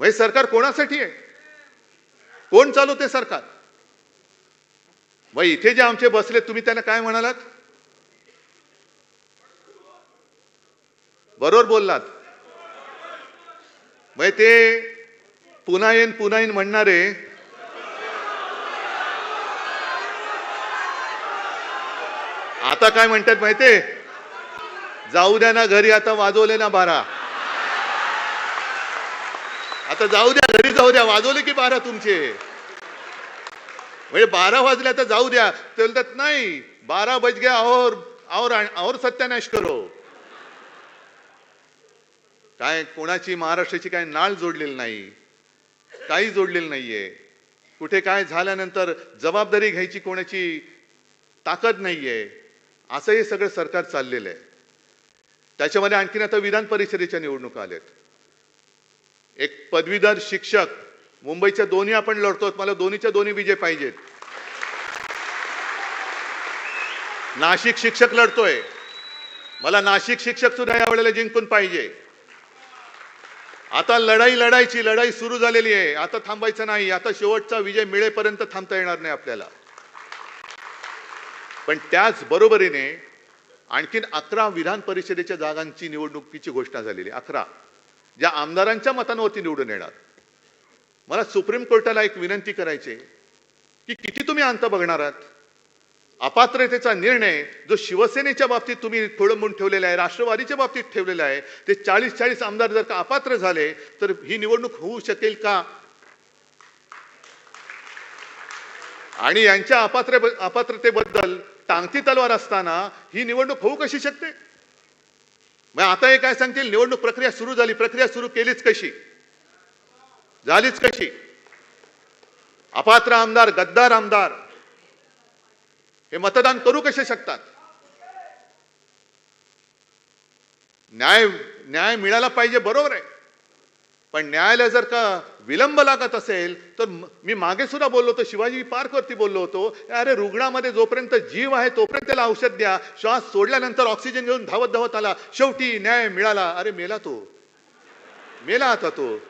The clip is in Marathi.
म्हणजे सरकार कोणासाठी आहे? कोण चालवते सरकार? मग इथे जे आमचे बसले तुम्ही त्यांना काय म्हणालात? बरोबर बोललात. मग ते पुन्हा येईन पुन्हा येईन म्हणणारे आता काय म्हणतात माहिती जाऊ द्या ना घरी आता वाजवले ना बारा. आता जाऊ द्या घरी जाऊ द्या वाजवले की बारा तुमचे? म्हणजे बारा वाजले आता जाऊ द्या. चलतात नाही बारा बज गया और और और सत्यानाश करो. काय कोणाची महाराष्ट्राची काय नाळ जोडलेली नाही. काही जोडलेलं नाहीये. कुठे काय झाल्यानंतर जबाबदारी घ्यायची कोणाची ताकद नाहीये. असं हे सगळं सरकार चाललेलं आहे. त्याच्यामध्ये आणखीन आता विधान परिषदेच्या निवडणुका आल्यात. एक पदवीधर शिक्षक. मुंबईच्या दोन्ही आपण लढतो मला दोन्हीच्या दोन्ही विजय पाहिजेत. नाशिक शिक्षक लढतोय. मला नाशिक शिक्षक सुद्धा यावेळेला जिंकून पाहिजे. आता लढाई लढायची लढाई सुरू झालेली आहे. आता थांबायचं नाही. आता शेवटचा विजय मिळेपर्यंत थांबता येणार नाही आपल्याला. पण त्याच बरोबरीने आणखीन अकरा विधान परिषदेच्या जागांची निवडणुकीची घोषणा झालेली अकरा. ज्या आमदारांच्या मतांवरती निवडून येणार. मला सुप्रीम कोर्टाला एक विनंती करायची आहे की किती तुम्ही अंत बघणार आहात? अपात्रतेचा निर्णय जो शिवसेनेच्या बाबतीत तुम्ही खोळंबून ठेवलेला आहे राष्ट्रवादीच्या बाबतीत ठेवलेला आहे ते चाळीस चाळीस आमदार जर का अपात्र झाले तर ही निवडणूक होऊ शकेल का? आणि यांच्या अपात्र अपात्रतेबद्दल टांगती तलवार असताना ही निवडणूक होऊ कशी शकते? मग आता हे काय सांगतील? निवडणूक प्रक्रिया सुरू झाली. प्रक्रिया सुरू केलीच कशी? झालीच कशी? अपात्र आमदार गद्दार आमदार हे मतदान करू कसे शकतात? न्याय न्याय मिळाला पाहिजे बरोबर आहे. पण न्यायालय जर का विलंब लागत असेल तर मी मागे सुद्धा बोललो होतो शिवाजी पार्कवरती बोललो होतो अरे रुग्णामध्ये जोपर्यंत जीव आहे तोपर्यंत त्याला औषध द्या. श्वास सोडल्यानंतर ऑक्सिजन घेऊन धावत धावत आला. शेवटी न्याय मिळाला. अरे मेला तो. मेला आता तो.